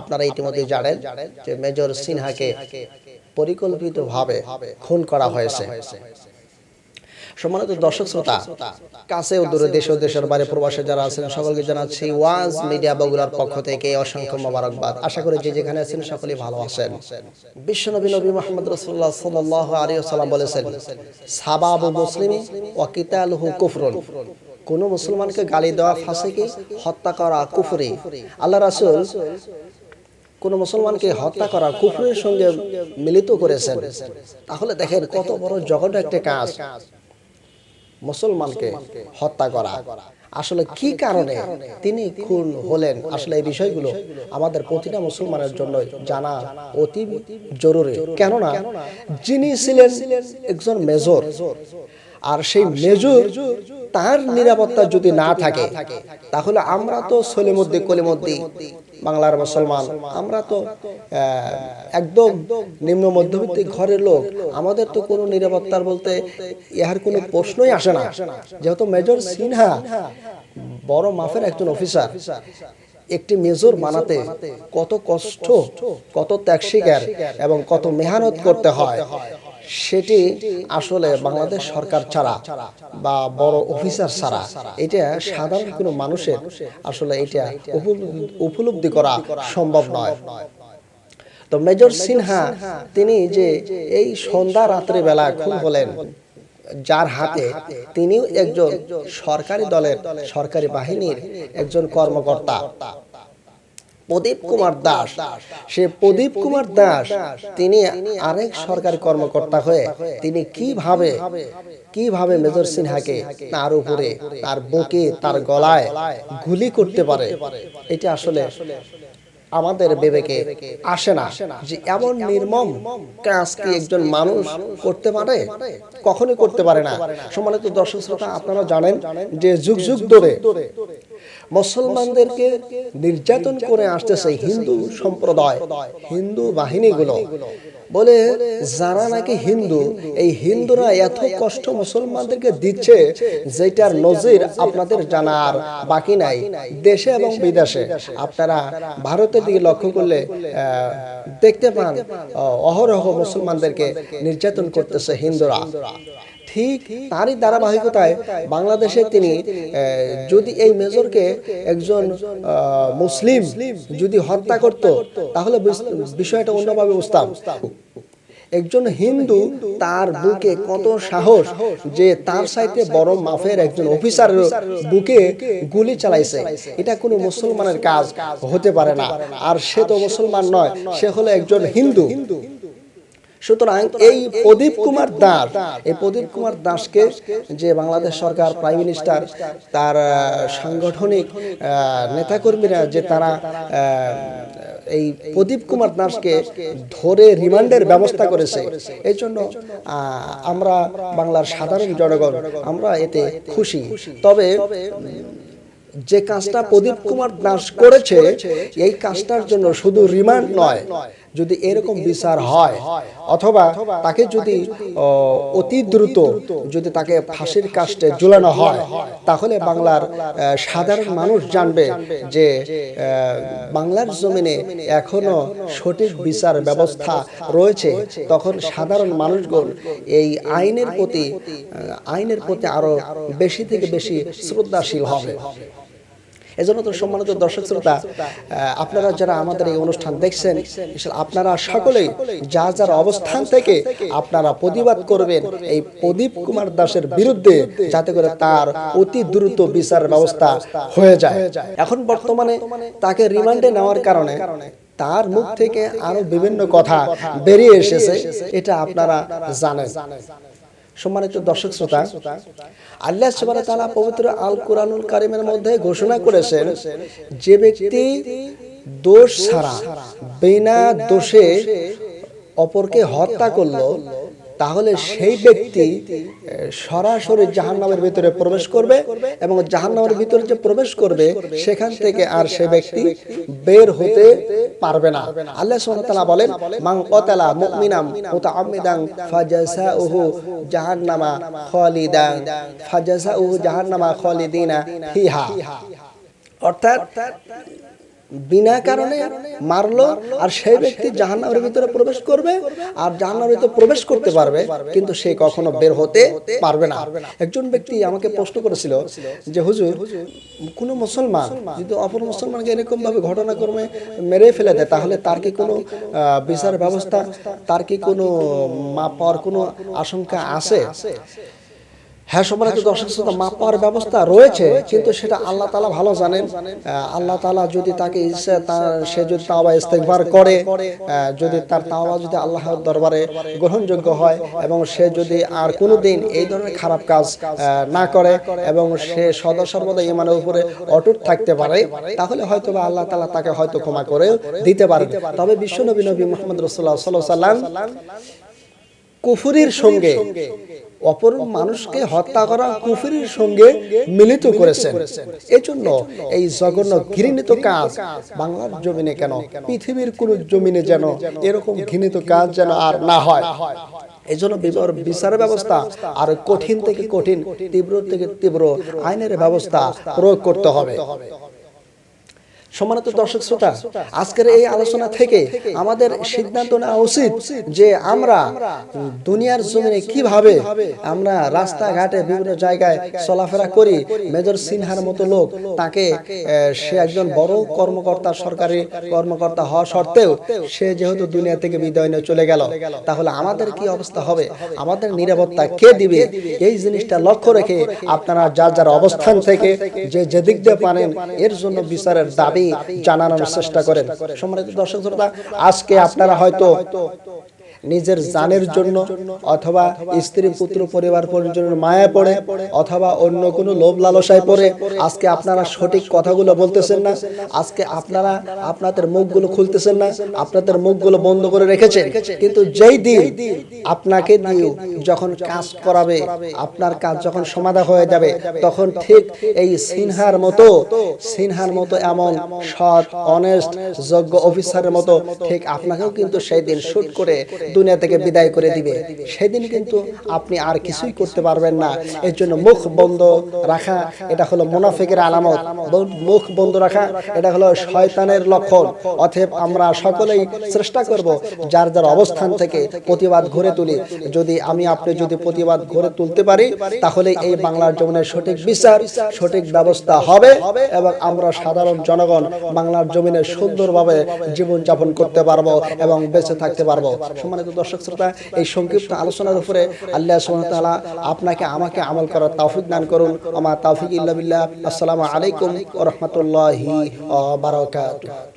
আপনারা ইতিমধ্যে জানেন যে মেজর সিনহাকে পরিকল্পিতভাবে খুন করা হয়েছে। সম্মানিত দর্শক শ্রোতা কাছে ও দূরে দেশ ও দেশের বাইরে প্রবাসে যারা আছেন সকলকে জানাচ্ছি ওয়াজ মিডিয়া বগুড়ার পক্ষ থেকে অসংখ্য মোবারকবাদ। আশা করি যে যেখানে আছেন সকলেই ভালো আছেন। বিশ্বনবী নবী মোহাম্মদ রাসূলুল্লাহ সাল্লাল্লাহু আলাইহি ওয়াসাল্লাম বলেছেন সাবাবু মুসলিমি ওয়া কিতালুহু কুফরুন। কোন মুসলমানকে গালি দেওয়া ফাঁসিকে হত্যা করা কুফরি। আল্লাহ রাসূল কোন মুসলমানকে হত্যা করা, কুফরের সঙ্গে মিলিত করেছেন। তাহলে দেখেন কত বড় জঘন্য একটা কাজ মুসলমানকে হত্যা করা। আসলে কি কারণে তিনি খুন হলেন? আসলে এই বিষয়গুলো আমাদের প্রতিটা মুসলমানের জন্য জানা অতি জরুরি। কেননা যিনি ছিলেন একজন মেজর, আর সেই মেজর তার নিরাপত্তা যদি না থাকে, তাহলে আমরা তো সলিমদ্দি কলিমদ্দি বাংলার মুসলমান। আমরা তো একদম নিম্ন মধ্যবিত্ত ঘরের লোক। আমাদের তো কোনো নিরাপত্তার বলতে ইহার কোনো প্রশ্নই আসে না। যেহেতু মেজর সিনহা বড় মাফের একজন অফিসার, একটি মেজর বানাতে কত কষ্ট, কত ত্যাগ স্বীকার এবং কত মেহনত করতে হয়। সেটি আসলে বাংলাদেশ সরকার ছাড়া বা বড় অফিসার ছাড়া। এটা সাধারণ কোনো মানুষের আসলে এটা উপলব্ধি- করা সম্ভব নয়। তো মেজর সিনহা, তিনি যে এই সন্ধ্যা রাত্রে বেলা খুন হলেন, যার হাতে তিনিও একজন সরকারি দলের সরকারি বাহিনীর একজন কর্মকর্তা। প্রদীপ কুমার দাস। সে প্রদীপ কুমার দাস। তিনি আরেক সরকারি কর্মকর্তা হয়ে তিনি কীভাবে কীভাবে মেজর সিনহাকে তার উপরে তার বুকে তার গলায় গুলি করতে পারে। এটা আসলে আমাদের বিবেকে আসে না যে এমন নির্মম কাজ কি একজন মানুষ করতে পারে? কখনোই করতে পারে না। সম্মানিত দর্শক শ্রোতা আপনারা জানেন যে যুগ যুগ ধরে মুসলমানদেরকে নির্যাতন করে আসতেছে হিন্দু সম্প্রদায়, হিন্দু বাহিনীগুলো। বলে, যারা নাকি হিন্দু, এই হিন্দুরা এত কষ্ট মুসলমানদেরকে দিচ্ছে, যেটার নজির আপনাদের জানার বাকি নাই। দেশে এবং বিদেশে। আপনারা ভারতের দিকে লক্ষ্য করলে দেখতে পান, অহরহ মুসলমানদেরকে নির্যাতন করতেছে হিন্দুরা। ঠিক তারই ধারাবাহিকতায় বাংলাদেশে তিনি যদি এই মেজরকে একজন মুসলিম যদি হত্যা করত, তাহলে বিষয়টা অন্যভাবে বুঝতাম। একজন হিন্দু তার বুকে কত সাহস যে তার সাইতে বড় মাফের একজন অফিসার বুকে গুলি চালাইছে। এটা কোনো মুসলমানের কাজ হতে পারে না। আর সে তো মুসলমান নয়, সে হলো একজন হিন্দু। সুতরাং এই প্রদীপ কুমার দাস এই প্রদীপ কুমার দাসকে যে বাংলাদেশ সরকার প্রাইম মিনিস্টার তার সাংগঠনিক নেতাকর্মীরা যে তারা এই প্রদীপ কুমার দাসকে ধরে রিমান্ডের ব্যবস্থা করেছে। এই জন্য আমরা বাংলার সাধারণ জনগণ আমরা এতে খুশি। তবে যে কাজটা প্রদীপ কুমার দাস করেছে এই কাজটার জন্য শুধু রিমান্ড নয় যদি এরকম বিচার হয় অথবা তাকে যদি অতি দ্রুত যদি তাকে ফাঁসির কাস্টে ঝুলানো হয় তাহলে বাংলার সাধারণ মানুষ জানবে যে বাংলার জমিনে এখনও সঠিক বিচার ব্যবস্থা রয়েছে তখন সাধারণ মানুষগণ এই আইনের প্রতি আইনের প্রতি আরও বেশি থেকে বেশি শ্রদ্ধাশীল হবে। এজন্য তো সম্মানিত দর্শক শ্রোতা আপনারা যারা আমাদের এই অনুষ্ঠান দেখছেন আপনারা সকলেই যার যার অবস্থান থেকে আপনারা প্রতিবাদ করবেন এই প্রদীপ কুমার দাসের বিরুদ্ধে যাতে করে তার অতি দ্রুত বিচার ব্যবস্থা হয়ে যায়। এখন বর্তমানে তাকে রিমান্ডে নেওয়ার কারণে তার মুখ থেকে আরও বিভিন্ন কথা বেরিয়ে এসেছে। এটা আপনারা জানেন। সম্মানিত দর্শক শ্রোতা, আল্লাহ ওয়া পবিত্র আল কোরআনুল কারিমের মধ্যে ঘোষণা করেছেন, যে ব্যক্তি দোষ ছাড়া, বিনা দোষে অপরকে হত্যা করল, তাহলে সেই ব্যক্তি, সরাসরি জাহান্নামের ভিতরে প্রবেশ করবে এবং জাহান্নামের ভিতরে যে প্রবেশ করবে, সেখান থেকে আর সে ব্যক্তি বের হতে পারবে না। আল্লাহ সুবহানাহু তাআলা বলেন, মান কাতালা মুমিনাম মুতাআম্মিদান ফাজাসাউহু জাহান্নামা খালিদান। ফাজাসাউহু জাহান্নামা খালিদিনা ফিহা। অর্থাৎ বিনা কারণে মারলো আর সেই ব্যক্তি জাহান্নামের ভিতরে প্রবেশ করবে আর জাহান্নামের ভিতরে প্রবেশ করতে পারবে, কিন্তু সে কখনো বের হতে পারবে না। একজন ব্যক্তি আমাকে প্রশ্ন করেছিল যে, হুজুর, কোন মুসলমান যদি অপর মুসলমানকে এরকম ভাবে ঘটনাক্রমে মেরে ফেলে দেয়, তাহলে তার কি কোনো বিচার ব্যবস্থা, তার কি কোনো মাপ পাওয়ার কোনো আশঙ্কা আছে? হ্যাঁ সম্মানিত দর্শক শ্রোতা মাপ পাওয়ার ব্যবস্থা রয়েছে কিন্তু সেটা আল্লাহ তালা ভালো জানেন। আল্লাহ তালা যদি তাকে সে যদি তাওবা ইস্তেকবার করে যদি তার তাওবা যদি আল্লাহর দরবারে গ্রহণযোগ্য হয় এবং সে যদি আর কোনো দিন এই ধরনের খারাপ কাজ না করে এবং সে সদা সর্বদা ইমানের উপরে অটুট থাকতে পারে তাহলে হয়তো বা আল্লাহ তালা তাকে হয়তো ক্ষমা করে দিতে পারে। তবে বিশ্বনবী নবী মোহাম্মদ রসুল্লাহ সাল্লাম কুফুরির সঙ্গে অপর মানুষকে হত্যা করা কুফুরির সঙ্গে মিলিত করেছেন। এজন্য এই জঘন্য ঘৃণিত কাজ বাংলার জমিনে কেন, পৃথিবীর কোন জমিনে যেন এরকম ঘৃণিত কাজ যেন আর না হয়। এই জন্য বিচার ব্যবস্থা আর কঠিন থেকে কঠিন, তীব্র থেকে তীব্র আইনের ব্যবস্থা প্রয়োগ করতে হবে। সম্মানিত দর্শক শ্রোতা আজকের এই আলোচনা থেকে আমাদের সিদ্ধান্ত নেওয়া উচিত যে আমরা দুনিয়ার জমিনে কীভাবে আমরা রাস্তাঘাটে বিভিন্ন জায়গায় চলাফেরা করি। মেজর সিনহার মতো লোক তাকে সে একজন বড় কর্মকর্তা সরকারি কর্মকর্তা হওয়া সত্ত্বেও সে যেহেতু দুনিয়া থেকে বিদায় নিয়ে চলে গেল তাহলে আমাদের কি অবস্থা হবে? আমাদের নিরাপত্তা কে দিবে? এই জিনিসটা লক্ষ্য রেখে আপনারা যার যার অবস্থান থেকে যে যেদিক দিয়ে পারেন এর জন্য বিচারের দাবি জানানোর চেষ্টা করেন। সম্মানিত দর্শক শ্রোতা আজকে আপনারা হয়তো নিজের জানের জন্য অথবা স্ত্রী পুত্র পরিবার পরিজনের মায়া পড়ে অথবা অন্য কোনো লোভ লালসায় পড়ে। আজকে আপনারা সঠিক কথাগুলো বলতেছেন না। আজকে আপনারা আপনাদের মুখগুলো খুলতেছেন না। আপনাদের মুখগুলো বন্ধ করে রেখেছেন। কিন্তু যেই দিন আপনাকে দিয়ে যখন কাজ করাবে আপনার কাজ যখন সমাধা হয়ে যাবে তখন ঠিক এই সিনহার মতো সিনহার মতো এমন সৎ অনেস্ট যোগ্য অফিসারের মতো ঠিক আপনাকেও কিন্তু সেই দিন শুট করে দুনিয়া থেকে বিদায় করে দিবে। সেদিন কিন্তু আপনি আর কিছুই করতে পারবেন না। এর জন্য মুখ বন্ধ রাখা এটা হলো মুনাফিকের আলামত। মুখ বন্ধ রাখা এটা হলো শয়তানের লক্ষণ। অতএব আমরা সকলেই চেষ্টা করব যার যার অবস্থান থেকে প্রতিবাদ ঘুরে তুলি। যদি আমি আপনি যদি প্রতিবাদ ঘুরে তুলতে পারি তাহলে এই বাংলার জমিনের সঠিক বিচার সঠিক ব্যবস্থা হবে এবং আমরা সাধারণ জনগণ বাংলার জমিনে সুন্দরভাবে জীবনযাপন করতে পারব এবং বেঁচে থাকতে পারব সম্মানিত দর্শক শ্রোতা, এই সংক্ষিপ্ত আলোচনার উপরে আল্লাহ সুমতালা আপনাকে, আমাকে আমল করার তাফিক দান করুন। আমার তৌফিক ইল্লাহ বিল্লাহ। আসসালামু আলাইকুম রহমতুল্লাহি বারাকাতুহু।